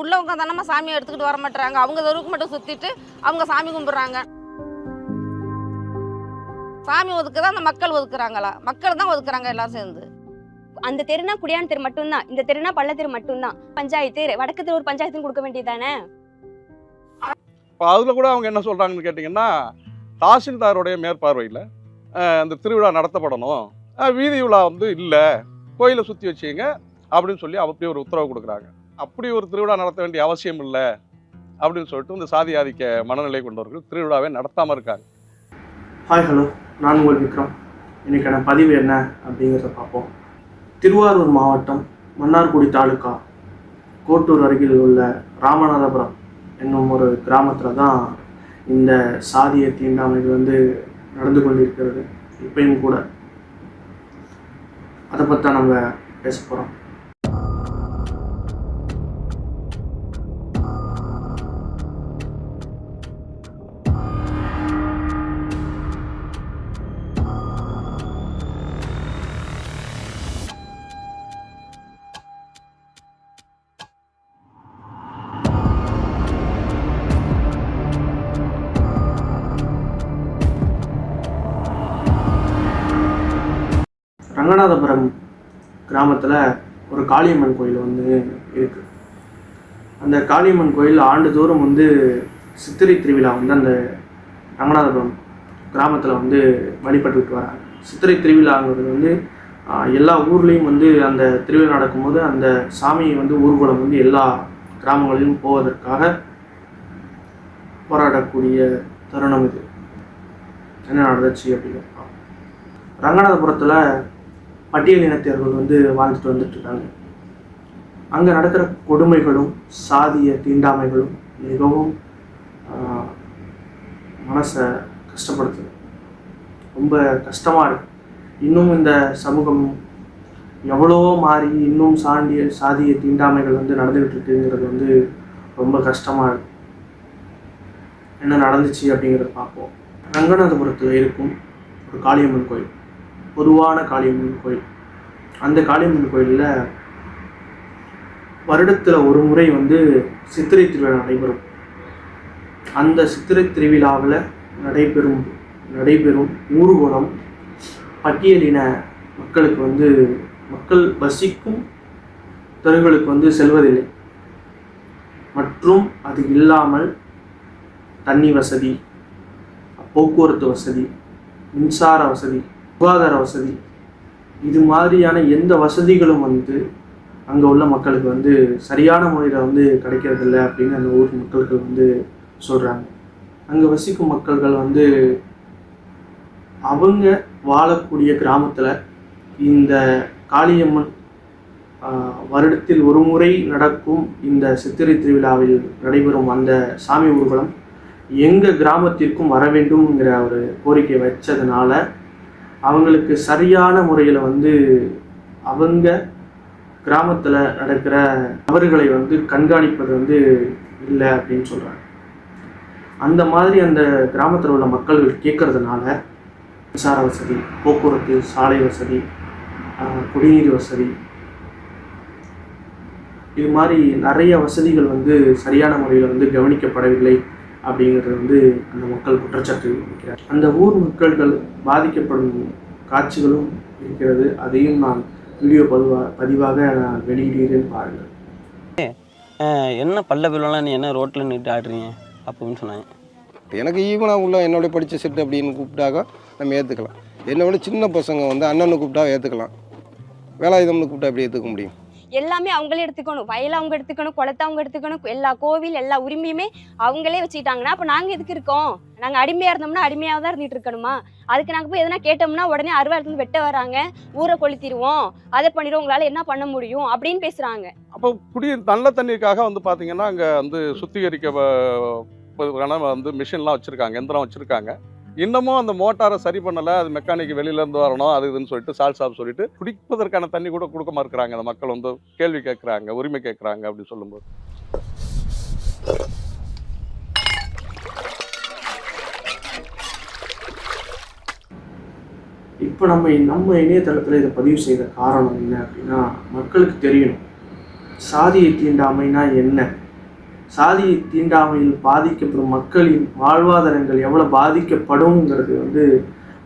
உள்ளவங்க தானம்மா சாமி எடுத்துக்கிட்டு வர மாட்டாங்க அவங்க தெருவுக்கு மட்டும் சுத்திட்டு அவங்க சாமி கும்பிடுறாங்க. சாமி ஒதுக்குதா? அந்த மக்கள் ஒதுக்குறாங்களா? மக்கள் தான் ஒதுக்குறாங்க எல்லாம் சேர்ந்து. அந்த தெருனா குடியான தெரு மட்டும்தான். இந்த தெருனா பள்ள தெரு மட்டும்தான். பஞ்சாயத்து வடக்கு தெரு ஒரு பஞ்சாயத்துன்னு கொடுக்க வேண்டியதானே இப்போ அதில் கூட அவங்க என்ன சொல்கிறாங்கன்னு கேட்டிங்கன்னா தாசில்தாருடைய மேற்பார்வையில் அந்த திருவிழா நடத்தப்படணும். வீதி விழா வந்து இல்லை கோயிலை சுற்றி வச்சுங்க அப்படின்னு சொல்லி அப்படி ஒரு உத்தரவு கொடுக்குறாங்க. அப்படி ஒரு திருவிழா நடத்த வேண்டிய அவசியம் இல்லை அப்படின்னு சொல்லிட்டு இந்த சாதி ஆதிக்க மனநிலை கொண்டவர்கள் திருவிழாவை நடத்தாமல் இருக்காங்க. ஹாய் ஹலோ நான் உங்கள் விக்ரம். இன்னைக்கான பதிவு என்ன அப்படிங்கிறத பார்ப்போம். திருவாரூர் மாவட்டம் மன்னார்குடி தாலுக்கா கோட்டூர் அருகில் உள்ள ராமநாதபுரம் என்னும் ஒரு கிராமத்தில் தான் இந்த சாதிய தீண்டாமைகள் வந்து நடந்து கொண்டிருக்கிறது இப்பயும் கூட. அதை பற்றி தான் நம்ம பேச போகிறோம் ரங்கநாதபுரம் கிராமத்தில் ஒரு காளியம்மன் கோயில் வந்து இருக்குது அந்த காளியம்மன் கோயில் ஆண்டுதோறும் வந்து சித்திரை திருவிழா வந்து அந்த ரங்கநாதபுரம் கிராமத்தில் வந்து வழிபட்டுக்கிட்டு வராங்க. சித்திரை திருவிழாங்கிறது வந்து எல்லா ஊர்லேயும் வந்து அந்த திருவிழா நடக்கும்போது அந்த சாமியை வந்து ஊர்வலம் வந்து எல்லா கிராமங்களிலும் போவதற்காக போராடக்கூடிய தருணம் இது. என்ன நடந்துச்சு அப்படின்னு ரங்கநாதபுரத்தில் பட்டியல் இனத்தியர்கள் வந்து வாழ்ந்துட்டு வந்துட்டு இருக்காங்க. அங்கே நடக்கிற கொடுமைகளும் சாதிய தீண்டாமைகளும் மிகவும் மனசை கஷ்டப்படுத்துது. ரொம்ப கஷ்டமாக இருக்கு. இன்னும் இந்த சமூகம் எவ்வளவோ மாறி இன்னும் சாண்டிய சாதிய தீண்டாமைகள் வந்து நடந்துகிட்டு இருக்குங்கிறது வந்து ரொம்ப கஷ்டமாக இருக்கு. என்ன நடந்துச்சு அப்படிங்கிறத பார்ப்போம். ரங்கநாதபுரத்தில் இருக்கும் ஒரு காளியம்மன் கோயில். பொதுவான காளியம்மன் கோயில். அந்த காளியம்மன் கோயிலில் வருடத்தில் ஒரு முறை வந்து சித்திரை திருவிழா நடைபெறும். அந்த சித்திரை திருவிழாவில் நடைபெறும் நடைபெறும் ஊர்வலம் பட்டியலின மக்களுக்கு வந்து மக்கள் வசிக்கும் தெருகளுக்கு வந்து செல்வதில்லை. மற்றும் அது இல்லாமல் தண்ணி வசதி போக்குவரத்து வசதி மின்சார வசதி சுகாதார வசதி. இது மாதிரியான எந்த வசதிகளும் வந்து அங்கே உள்ள மக்களுக்கு வந்து சரியான முறையில் வந்து கிடைக்கிறதில்ல அப்படின்னு அந்த ஊர் மக்கள்கள் வந்து சொல்கிறாங்க அங்கே வசிக்கும் மக்கள்கள் வந்து அவங்க வாழக்கூடிய கிராமத்தில் இந்த காளியம்மன் வருடத்தில் ஒரு முறை நடக்கும் இந்த சித்திரை திருவிழாவில் நடைபெறும் அந்த சாமி ஊர்வலம் எங்கள் கிராமத்திற்கும் வர வேண்டும்ங்கிற ஒரு கோரிக்கை வச்சதுனால அவங்களுக்கு சரியான முறையில் வந்து அவங்க கிராமத்தில் நடக்கிற தவறுகளை வந்து கண்காணிப்பது வந்து இல்லை அப்படின்னு சொல்கிறாங்க அந்த மாதிரி அந்த கிராமத்தில் உள்ள மக்கள்கள் கேட்கறதுனால மின்சார வசதி போக்குவரத்து சாலை வசதி குடிநீர் வசதி இது மாதிரி நிறைய வசதிகள் வந்து சரியான முறையில் வந்து கவனிக்கப்படவில்லை. அப்படிங்கிறது வந்து அந்த மக்கள் குற்றச்சாட்டு வைக்கிறார் அந்த ஊர் மக்கள்கள் பாதிக்கப்படும் காட்சிகளும் இருக்கிறது. அதையும் நான் வீடியோ பதிவா பதிவாக நான் வெளியிடுகிறேன் பாருங்கள். என்ன பல்ல பிள்ளலாம் நீ என்ன ரோட்டில் நின்று ஆடுறீங்க? அப்படின்னு சொன்னாங்க. எனக்கு ஈவனாக உள்ள என்னோட படித்த செட்டு அப்படின்னு கூப்பிட்டாக்க நம்ம ஏற்றுக்கலாம் என்னை விட சின்ன பசங்க வந்து அண்ணனை கூப்பிட்டா ஏற்றுக்கலாம் வேலாயுதம்னு கூப்பிட்டா எப்படி ஏற்றுக்க முடியும்? எல்லாமே அவங்களே எடுத்துக்கணும் வயலை அவங்க எடுத்துக்கணும் குளத்தை அவங்க எடுத்துக்கணும் எல்லா கோவில் எல்லா உரிமையுமே அவங்களே வச்சுக்கிட்டாங்கன்னா அப்போ நாங்கள் எதுக்கு இருக்கோம் நாங்கள் அடிமையாக இருந்தோம்னா அடிமையாக தான் இருந்துட்டு இருக்கணுமா அதுக்கு நாங்கள் போய் எதனா கேட்டோம்னா உடனே அறுவாளத்துலேருந்து வெட்ட வராங்க ஊரை கொளுத்திடுவோம் அதை பண்ணிடுவோம் உங்களால் என்ன பண்ண முடியும் அப்படின்னு பேசுகிறாங்க அப்போ குடி நல்ல தண்ணீருக்காக வந்து பார்த்தீங்கன்னா அங்கே வந்து சுத்திகரிக்க வந்து மிஷின்லாம் வச்சுருக்காங்க எந்திரம் வச்சுருக்காங்க இன்னமும் அந்த மோட்டாரை சரி பண்ணலை அது மெக்கானிக் வெளியிலேருந்து வரணும் அது இதுன்னு சொல்லிட்டு சால் சாப் சொல்லிட்டு குடிப்பதற்கான தண்ணி கூட கொடுக்க மறுக்கிறாங்க. அந்த மக்கள் வந்து கேள்வி கேட்குறாங்க உரிமை கேட்குறாங்க அப்படின்னு சொல்லும்போது. இப்போ நம்ம நம்ம இணையதளத்தில் இதை பதிவு செய்த காரணம் என்ன அப்படின்னா மக்களுக்கு தெரியணும். சாதியை தீண்டாமைனா என்ன? சாதி தீண்டாமையில் பாதிக்கப்படும் மக்களின் வாழ்வாதாரங்கள் எவ்வளோ பாதிக்கப்படும்ங்கிறது வந்து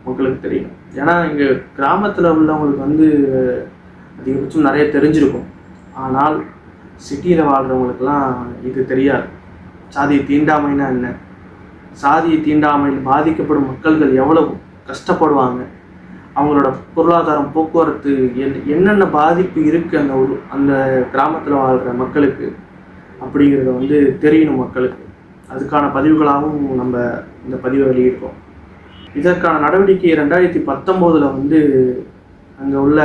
மக்களுக்கு தெரியும் ஏன்னா இங்கே கிராமத்தில் உள்ளவங்களுக்கு வந்து அதிகபட்சம் நிறைய தெரிஞ்சிருக்கும். ஆனால் சிட்டியில் வாழ்கிறவங்களுக்கெல்லாம் இது தெரியாது. சாதி தீண்டாமைனா என்ன? சாதியை தீண்டாமையில் பாதிக்கப்படும் மக்கள்கள் எவ்வளவு கஷ்டப்படுவாங்க? அவங்களோட பொருளாதாரம் போக்குவரத்து என் என்னென்ன பாதிப்பு இருக்குது அந்த ஒரு அந்த கிராமத்தில் வாழ்கிற மக்களுக்கு? அப்படிங்கிறத வந்து தெரியணும் மக்களுக்கு. அதுக்கான பதிவுகளாகவும் நம்ம இந்த பதிவை வெளியிருக்கோம் இதற்கான நடவடிக்கை ரெண்டாயிரத்தி பத்தொம்போதில் வந்து அங்கே உள்ள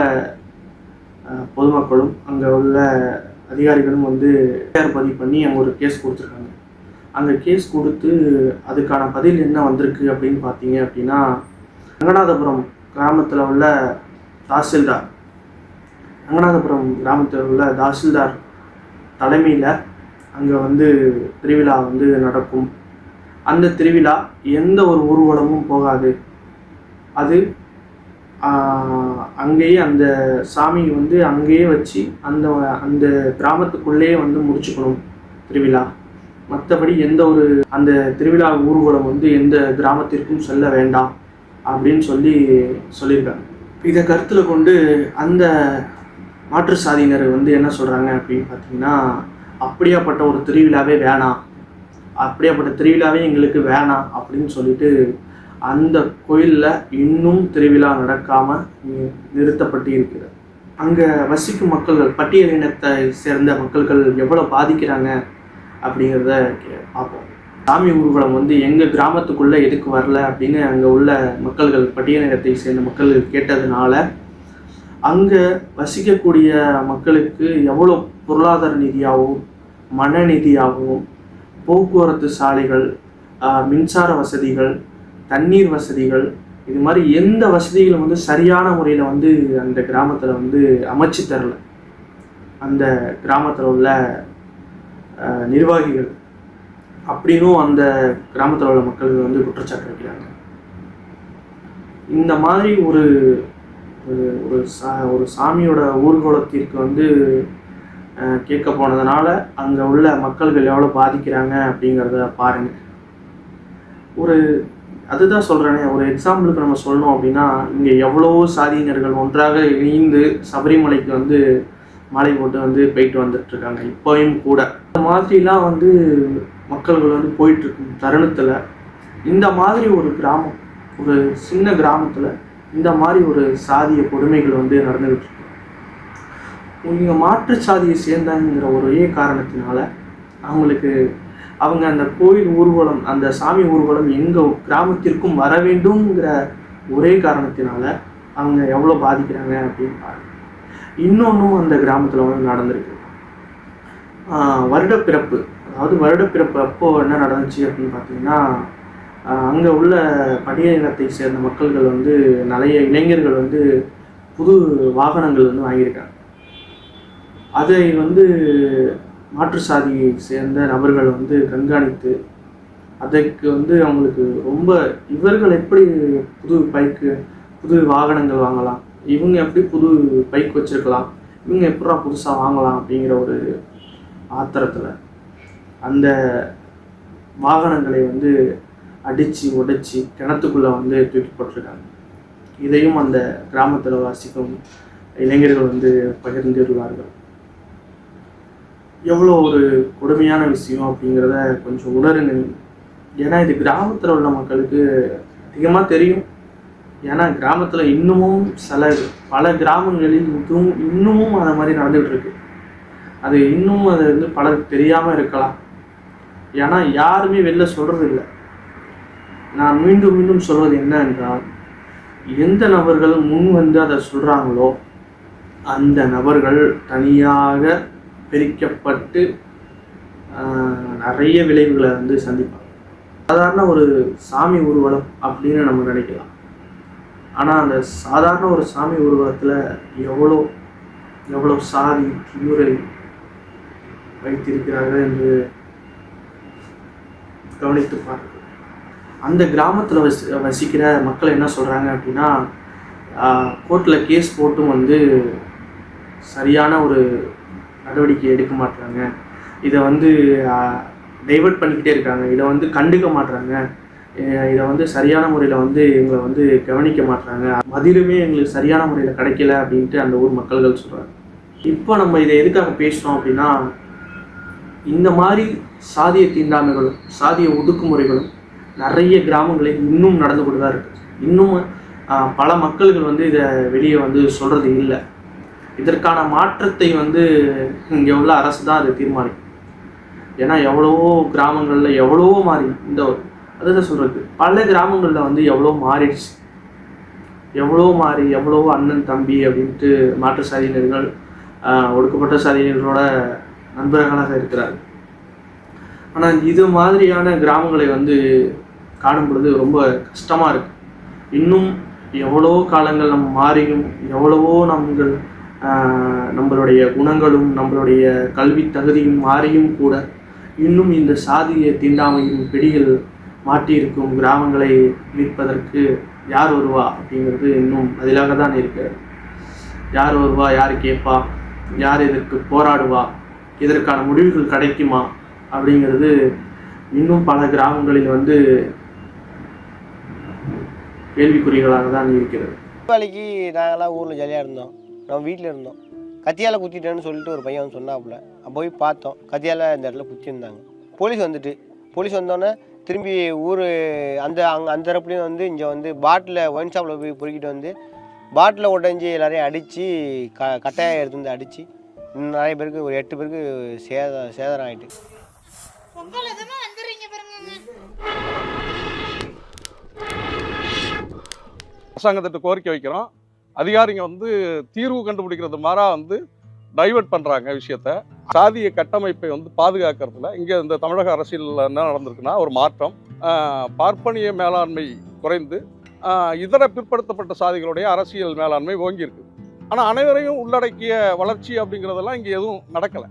பொதுமக்களும் அங்கே உள்ள அதிகாரிகளும் வந்து FIR பதிவு பண்ணி அங்கே ஒரு கேஸ் கொடுத்துருக்காங்க. அங்கே கேஸ் கொடுத்து அதுக்கான பதில் என்ன வந்திருக்கு அப்படின்னு பார்த்தீங்க அப்படின்னா ரங்கநாதபுரம் கிராமத்தில் உள்ள தாசில்தார். ரங்கநாதபுரம் கிராமத்தில் உள்ள தாசில்தார் தலைமையில் அங்கே வந்து திருவிழா வந்து நடக்கும். அந்த திருவிழா எந்த ஒரு ஊர்வலமும் போகாது. அது அங்கேயே அந்த சாமி வந்து அங்கேயே வச்சு அந்த அந்த கிராமத்துக்குள்ளேயே வந்து முடிச்சுக்கணும் திருவிழா. மற்றபடி எந்த ஒரு அந்த திருவிழா ஊர்வலம் வந்து எந்த கிராமத்திற்கும் செல்ல வேண்டாம் அப்படின்னு சொல்லி சொல்லியிருக்காங்க. இதை கருத்தில் கொண்டு அந்த மாற்று சாதியினர் வந்து என்ன சொல்கிறாங்க அப்படின்னு பார்த்தீங்கன்னா அப்படியாப்பட்ட ஒரு திருவிழாவே வேணாம். அப்படியாப்பட்ட திருவிழாவே எங்களுக்கு வேணாம் அப்படின்னு சொல்லிட்டு அந்த கோயிலில் இன்னும் திருவிழா நடக்காமல் நிறுத்தப்பட்டு இருக்கிறது அங்கே வசிக்கும் மக்கள்கள் பட்டியலினத்தை சேர்ந்த மக்கள்கள் எவ்வளோ பாதிக்கிறாங்க அப்படிங்கிறத கே- பார்ப்போம். சாமி ஊர்வலம் வந்து எங்கள் கிராமத்துக்குள்ளே எதுக்கு வரல அப்படின்னு அங்கே உள்ள மக்கள்கள் பட்டியலினத்தை சேர்ந்த மக்கள் கேட்டதுனால அங்கே வசிக்கக்கூடிய மக்களுக்கு எவ்வளோ பொருளாதார நிதியாகவும் மன நிதியாகவும் போக்குவரத்து சாலைகள் மின்சார வசதிகள் தண்ணீர் வசதிகள் இது மாதிரி எந்த வசதிகளும் வந்து சரியான முறையில் வந்து அந்த கிராமத்தில் வந்து அமைச்சு தரல. அந்த கிராமத்தில் உள்ள நிர்வாகிகள் அப்படின்னும் அந்த கிராமத்தில் உள்ள மக்கள் வந்து குற்றச்சாட்டு வைக்கிறாங்க. இந்த மாதிரி ஒரு ஒரு ஒரு சா ஒரு சாமியோட ஊர்வலத்திற்கு வந்து கேட்க போனதுனால அங்கே உள்ள மக்கள்கள் எவ்வளோ பாதிக்கிறாங்க அப்படிங்கிறத பாருங்க. ஒரு அதுதான் சொல்கிறேனே ஒரு எக்ஸாம்பிளுக்கு நம்ம சொல்லணும் அப்படின்னா இங்கே எவ்வளோ சாதியினர்கள் ஒன்றாக இணைந்து சபரிமலைக்கு வந்து மாலை போட்டு வந்து போயிட்டு வந்துட்டுருக்காங்க இப்போயும் கூட. இந்த மாதிரிலாம் வந்து மக்கள்கள் வந்து போயிட்டுருக்கும் தருணத்தில் இந்த மாதிரி ஒரு கிராமம் ஒரு சின்ன கிராமத்தில் இந்த மாதிரி ஒரு சாதிய கொடுமைகள் வந்து நடந்துகிட்டு இருக்கு இவங்க மாற்று சாதியை சேர்ந்தாங்கிற ஒரே காரணத்தினால அவங்களுக்கு அவங்க அந்த கோயில் ஊர்வலம் அந்த சாமி ஊர்வலம் எங்கள் கிராமத்திற்கும் வர வேண்டும்ங்கிற ஒரே காரணத்தினால அவங்க எவ்வளோ பாதிக்கிறாங்க அப்படின்னு பாருங்க. இன்னொன்றும் அந்த கிராமத்தில் வந்து நடந்திருக்கு. வருடப்பிறப்பு அதாவது வருடப்பிறப்பு அப்போது என்ன நடந்துச்சு அப்படின்னு பார்த்தீங்கன்னா அங்கே உள்ள பட்டியலினத்தை சேர்ந்த மக்கள்கள் வந்து நிறைய இளைஞர்கள் வந்து புது வாகனங்கள் வந்து வாங்கியிருக்காங்க. அதை வந்து மாற்று சாதியை சேர்ந்த நபர்கள் வந்து கண்காணித்து அதற்கு வந்து அவங்களுக்கு ரொம்ப இவர்கள் எப்படி புது பைக்கு புது வாகனங்கள் வாங்கலாம்? இவங்க எப்படி புது பைக் வச்சுருக்கலாம்? இவங்க எப்படா புதுசாக வாங்கலாம் அப்படிங்கிற ஒரு ஆத்திரத்தில். அந்த வாகனங்களை வந்து அடித்து உடைச்சி கிணத்துக்குள்ளே வந்து தூக்கி போட்டிருக்காங்க. இதையும் அந்த கிராமத்தில் வாசிக்கும் இளைஞர்கள் வந்து பகிர்ந்துள்ளார்கள் எவ்வளோ ஒரு கொடுமையான விஷயம் அப்படிங்கிறத கொஞ்சம் உணருங்க. ஏன்னா இது கிராமத்தில் உள்ள மக்களுக்கு அதிகமாக தெரியும். ஏன்னா கிராமத்தில் இன்னமும் சில பல கிராமங்களில் இதுவும் இன்னமும் அந்த மாதிரி நடந்துகிட்டு இருக்கு அது இன்னும் அது வந்து பலருக்கு தெரியாமல் இருக்கலாம். ஏன்னா யாருமே வெளில சொல்கிறது இல்லை நான் மீண்டும் மீண்டும் சொல்வது என்ன என்றால் எந்த நபர்கள் முன் வந்து அதை சொல்கிறாங்களோ அந்த நபர்கள் தனியாக பிரிக்கப்பட்டு நிறைய விளைவுகளை வந்து சந்திப்பாங்க. சாதாரண ஒரு சாமி ஊர்வலம் அப்படின்னு நம்ம நினைக்கலாம். ஆனால் அந்த சாதாரண ஒரு சாமி ஊர்வலத்தில் எவ்வளோ எவ்வளோ சாதி திமுறை வைத்திருக்கிறார்கள் என்று கவனித்து பாருங்கள் அந்த கிராமத்தில் வசி வசிக்கிற மக்கள் என்ன சொல்கிறாங்க அப்படின்னா கோர்ட்டில் கேஸ் போட்டும் வந்து சரியான ஒரு நடவடிக்கை எடுக்க மாட்டுறாங்க இதை வந்து டைவெர்ட் பண்ணிக்கிட்டே இருக்காங்க. இதை வந்து கண்டுக்க மாட்றாங்க. இதை வந்து சரியான முறையில் வந்து எங்களை வந்து கவனிக்க மாட்றாங்க. மதிலுமே எங்களுக்கு சரியான முறையில் கிடைக்கல அப்படின்ட்டு அந்த ஊர் மக்கள்கள் சொல்கிறாங்க இப்போ நம்ம இதை எதுக்காக பேசுகிறோம் அப்படின்னா இந்த மாதிரி சாதிய தீண்டாமைகளும் சாதிய ஒடுக்குமுறைகளும் நிறைய கிராமங்களில் இன்னும் நடந்து கொண்டு தான் இருக்குது இன்னும் பல மக்கள்கள் வந்து இதை வெளியே வந்து சொல்கிறது இல்லை. இதற்கான மாற்றத்தை வந்து இங்கே உள்ள அரசு தான் அதை தீர்மானிக்கும். ஏன்னா எவ்வளவோ கிராமங்களில் எவ்வளவோ மாறி இந்த அதுதான் சொல்கிறது பல கிராமங்களில் வந்து எவ்வளோ மாறிடுச்சு. எவ்வளோ மாறி எவ்வளோ அண்ணன் தம்பி அப்படின்ட்டு மாற்று சாதியினர்கள் ஒடுக்கப்பட்ட சாதியினர்களோட நண்பர்களாக இருக்கிறார் ஆனால் இது மாதிரியான கிராமங்களை வந்து காணும் பொழுது ரொம்ப கஷ்டமாக இருக்கு. இன்னும் எவ்வளோ காலங்கள் நம்ம மாறியும் எவ்வளவோ நம்மங்கள் நம்மளுடைய குணங்களும் நம்மளுடைய கல்வி தகுதியும் மாறியும் கூட இன்னும் இந்த சாதிய தீண்டாமையின் பிடிகள் மாட்டியிருக்கும் கிராமங்களை மீட்பதற்கு யார் வருவா அப்படிங்கிறது இன்னும் பதிலாக தான் இருக்கிறது. யார் வருவா யார் கேட்பா யார் இதற்கு போராடுவா இதற்கான முடிவுகள் கிடைக்குமா அப்படிங்கிறது இன்னும் பல கிராமங்களில் வந்து கேள்விக்குறிகளாக தான் இருக்கிறது. வேலைக்கு நாங்களாம் ஊரில் ஜாலியாக இருந்தோம். நம்ம வீட்டில் இருந்தோம். கத்தியால் குத்திட்டேன்னு சொல்லிட்டு ஒரு பையன் சொன்னாப்புல. அப்ப போய் பார்த்தோம். கத்தியால் இந்த இடத்துல குத்திருந்தாங்க போலீஸ் வந்துட்டு. போலீஸ் வந்தோடனே திரும்பி ஊர் அந்த அங்கே அந்த தரப்புலையும் வந்து இங்கே வந்து பாட்டில் ஒயின் ஷாப்பில் போய் பொறுக்கிட்டு வந்து பாட்டில் உடஞ்சி எல்லாரையும் அடித்து க கட்டையாக எடுத்து வந்து அடித்து நிறைய பேருக்கு ஒரு எட்டு பேருக்கு சேத சேதாரம் ஆயிட்டு. அரசாங்கத்திட்ட கோரிக்கை வைக்கிறோம். அதிகாரிங்க வந்து தீர்வு கண்டுபிடிக்கிறது மாறாக வந்து டைவர்ட் பண்ணுறாங்க விஷயத்த. சாதிய கட்டமைப்பை வந்து பாதுகாக்கிறதுல இங்கே இந்த தமிழக அரசியலில் என்ன நடந்திருக்குன்னா ஒரு மாற்றம். பார்ப்பனிய மேலாண்மை குறைந்து இதர பிற்படுத்தப்பட்ட சாதிகளுடைய அரசியல் மேலாண்மை ஓங்கியிருக்கு. ஆனால் அனைவரையும் உள்ளடக்கிய வளர்ச்சி அப்படிங்கிறதெல்லாம் இங்கே எதுவும் நடக்கலை.